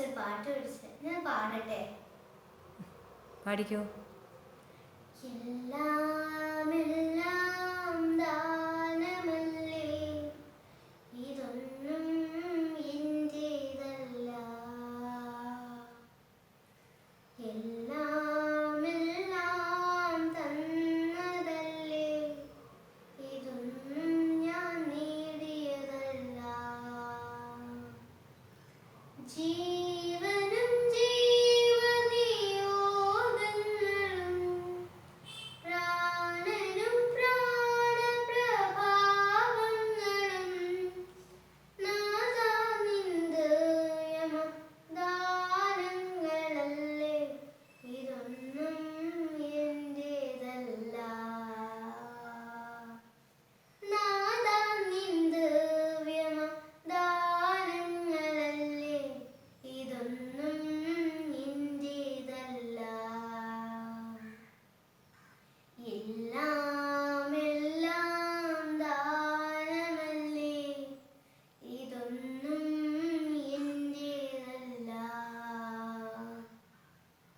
ഒരു പാട്ട് പഠിച്ചത്. ഞാൻ പാടട്ടെ? പാടിക്കോ. എല്ലാം എല്ലാം ദാനമല്ലേ? ഇതൊന്നും എന്റേതല്ല. എല്ലാം എല്ലാം തന്നതല്ലേ? ഇതൊന്നും ഞാൻ നേടിയതല്ല. ജീ la